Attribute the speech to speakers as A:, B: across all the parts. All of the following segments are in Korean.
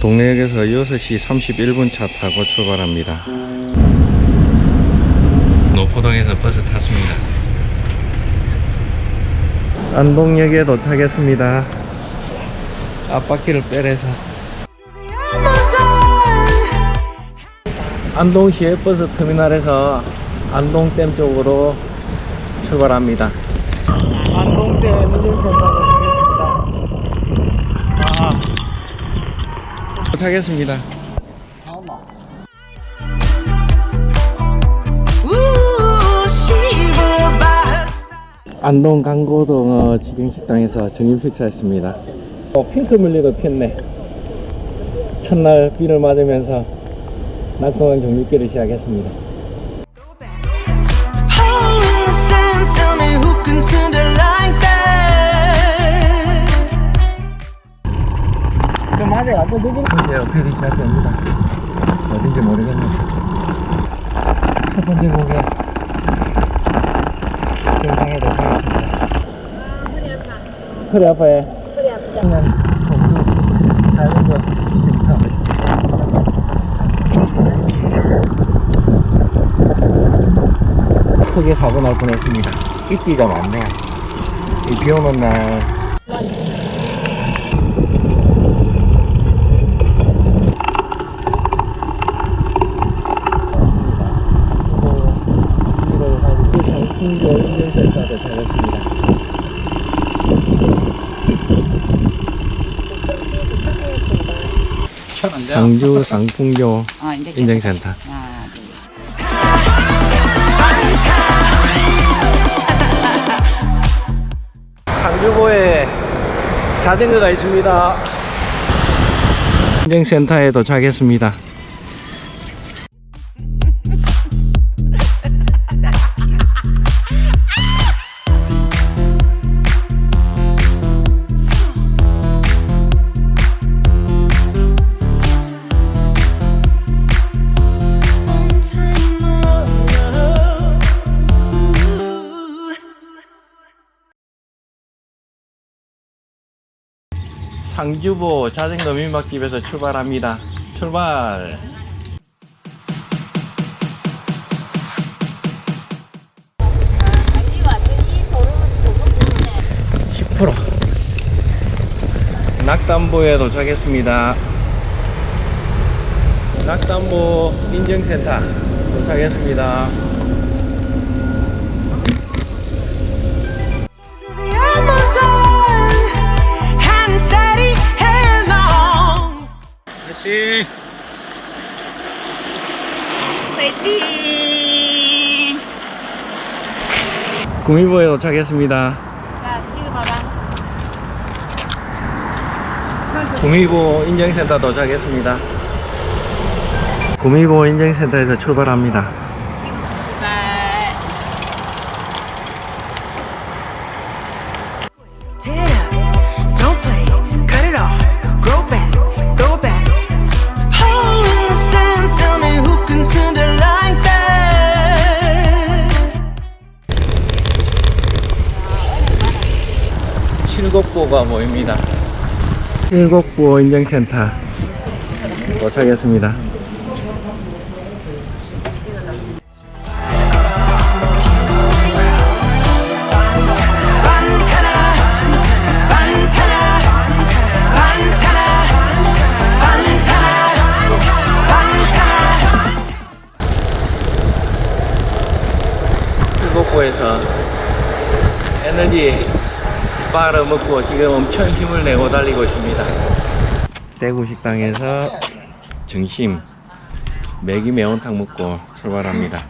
A: 동래역에서 6시 31분 차 타고 출발합니다. 노포동에서 버스 탔습니다. 안동역에 도착했습니다. 앞바퀴를 빼래서 안동 시외 버스 터미널에서 안동댐 쪽으로 출발합니다. 안동댐 운전센터로 가겠습니다. 아, 도착했습니다. 안동 강고동 어, 직영식당에서 정일 식사했습니다. 어, 핑크뮬리도 폈네. 첫날 비를 맞으면서 낙동강 경유길을 시작했습니다.
B: Tell me who can send it like
A: 좀 아직 안 되긴 이제 어필이 시작됩니다. 어딘지 모르겠네요. 첫 번째 곡에 정상에 도착했습니다. 허리 아파요. 허리 아프다. 그냥 공주 작은 거 있어. 크게 사고 날 뻔했습니다. 입기가 많네요. 이 비 오는 날 상주 상풍교
C: 어,
A: 인증센터
C: 하나, 둘.
A: 상주고에 자전거가 있습니다. 인증센터에 도착했습니다. 상주보 자전거 민박집에서 출발합니다. 출발!
C: 이 완전히 도로 도로 때문에
A: 10% 낙담보에 도착했습니다. 낙담보 인증센터 도착했습니다. 구미보에 도착했습니다.
C: 자, 찍어봐봐.
A: 구미보 인증센터 도착했습니다. 구미보 인증센터에서 출발합니다. 칠곡보가 모입니다. 칠곡보 인증센터 도착했습니다. 바를 먹고 지금 엄청 힘을 내고 달리고 있습니다. 대구 식당에서 점심 매기 매운탕 먹고 출발합니다.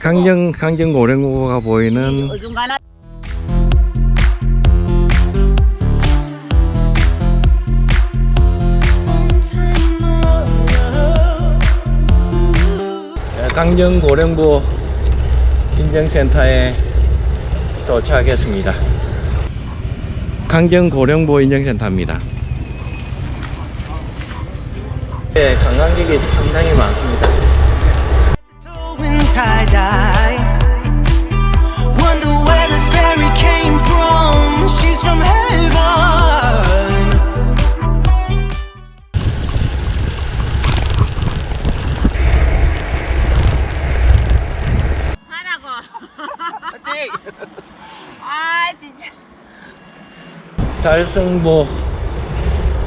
A: 강정 강정 고랭고가 보이는 강정 고령부 인증센터에 도착했습니다. 강정 고령부 인증센터입니다. 네, 관광객이 상당히 많습니다. 달성보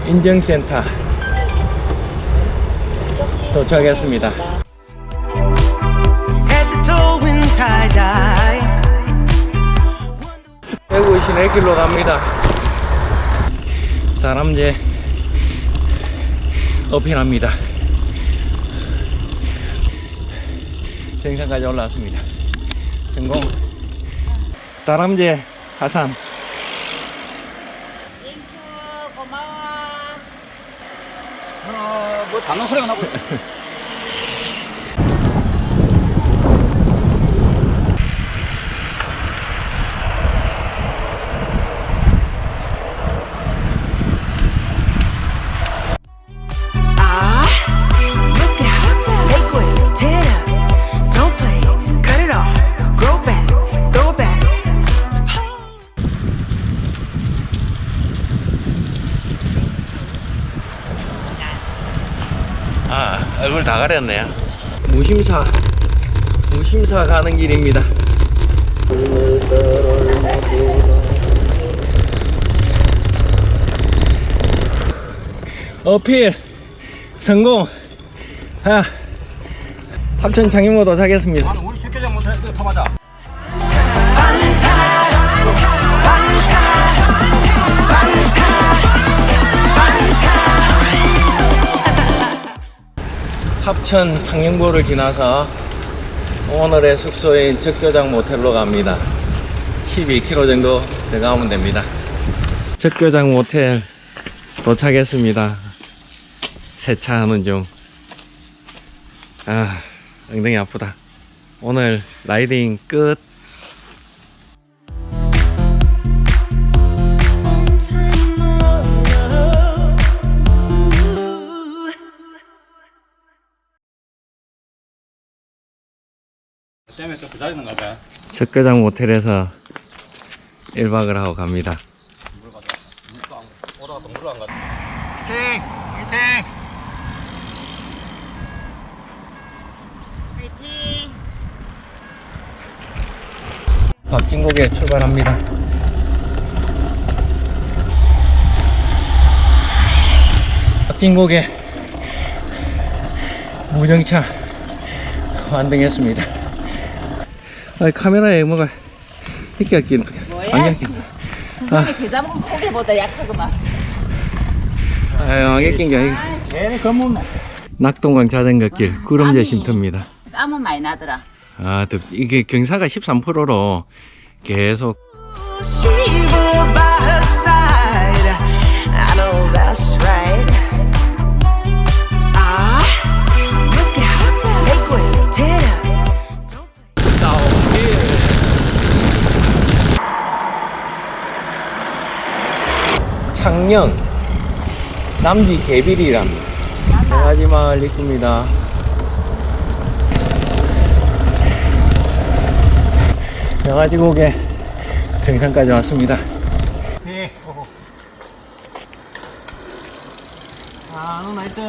A: 인증센터 도착했습니다. 대구 시내길로 갑니다. 다람쥐 어필합니다. 정상까지 올라왔습니다. 성공. 다람쥐 하산.
C: 땡큐 고마워.
D: 뭐 단어 소리가 나고 있
A: 다 가렸네요. 무심사, 무심사 가는 길입니다. 어필 성공. 아, 합천 장인모 도착했습니다.
D: 나는 우리 직계장 못해 그 타마
A: 합천 창녕보를 지나서 오늘의 숙소인 적교장 모텔로 갑니다. 12km 정도 들어가면 됩니다. 적교장 모텔 도착했습니다. 세차하는 중. 아, 엉덩이 아프다. 오늘 라이딩 끝.
D: 때문에 또 기다리는가 봐.
A: 적교장 모텔에서 1박을 하고 갑니다.
D: 오다가 또 물로 안 갔다. 화이팅! 화이팅!
C: 화이팅.
A: 박진국에 출발합니다. 박진국에 무정차 완등했습니다. 아, 카메라에 뭐가 희끼가 끼는
C: 뭐야?
A: 안경 낀
C: 세상에 대자본 포기보다 약하구만.
A: 아유 안경 낀게 아니고
D: 얘네 검은
A: 낙동강 자전거길 구름제
C: 아니.
A: 쉼터입니다.
C: 땀은 많이 나더라.
A: 아 덥- 이게 경사가 13%로 계속
B: Shiver by her side.
A: 창녕 남지 개빌이랍니다. 강아지 마을 입구입니다. 강아지 고개 정상까지 왔습니다.
D: 네. 아, 너 나이트.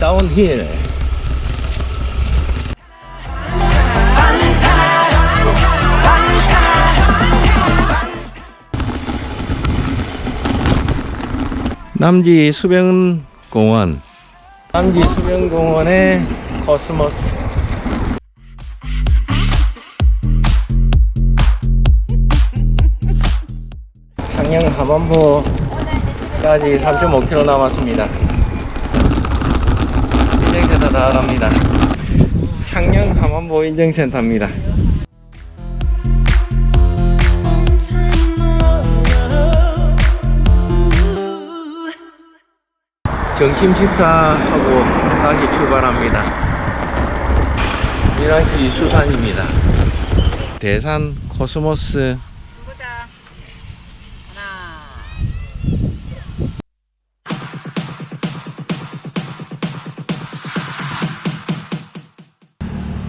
A: 다운힐 남지 수변공원. 남지 수변공원의 코스모스. 창녕 하반부까지 3.5km 남았습니다. 인증센터 다 갑니다. 창녕 하반부 인증센터입니다 점심 식사하고 다시 출발합니다. 미랑시 수산입니다. 대산 코스모스.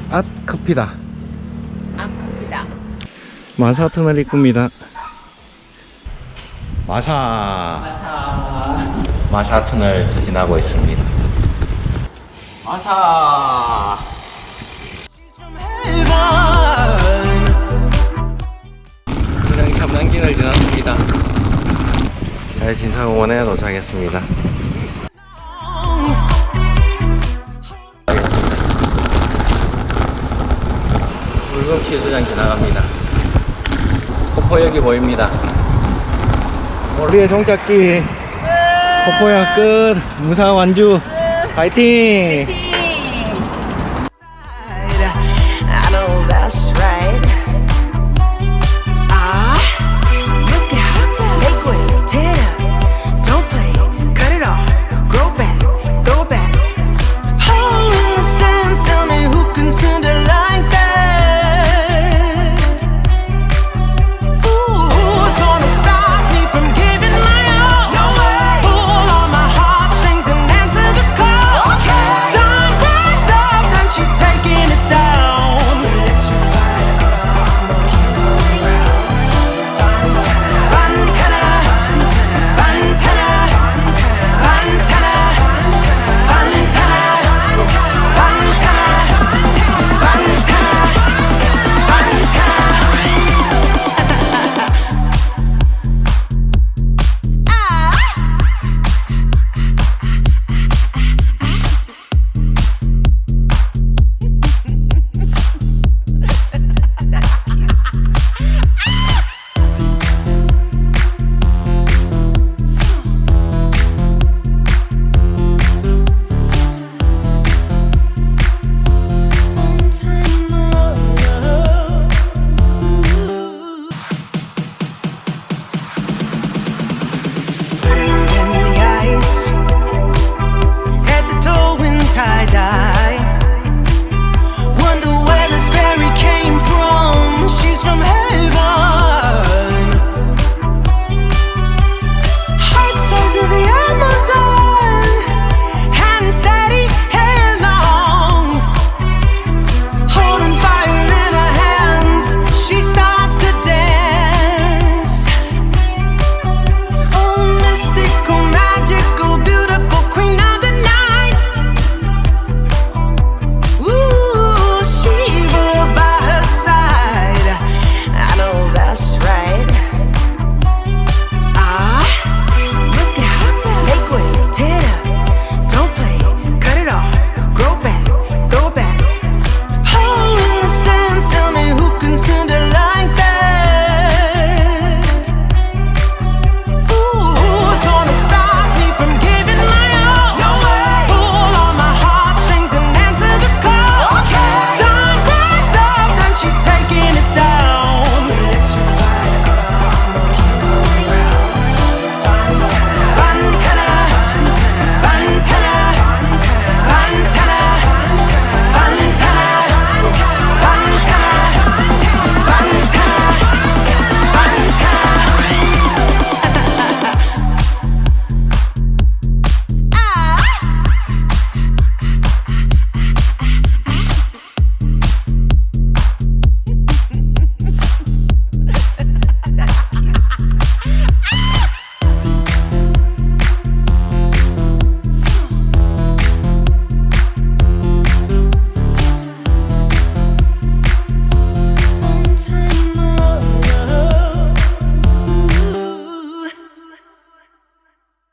A: 앗 커피다.
C: 아 커피다.
A: 마사 터널 입구입니다. 마사. 마사 터널 지나고 있습니다. 마사. 그냥 참남길을 지났습니다. 잘 진사공원에 도착했습니다. 물금치 수장 지나갑니다. 폭포역이 보입니다. 우리의 종착지 폭포역 끝. 무사 완주. 파이팅!
B: I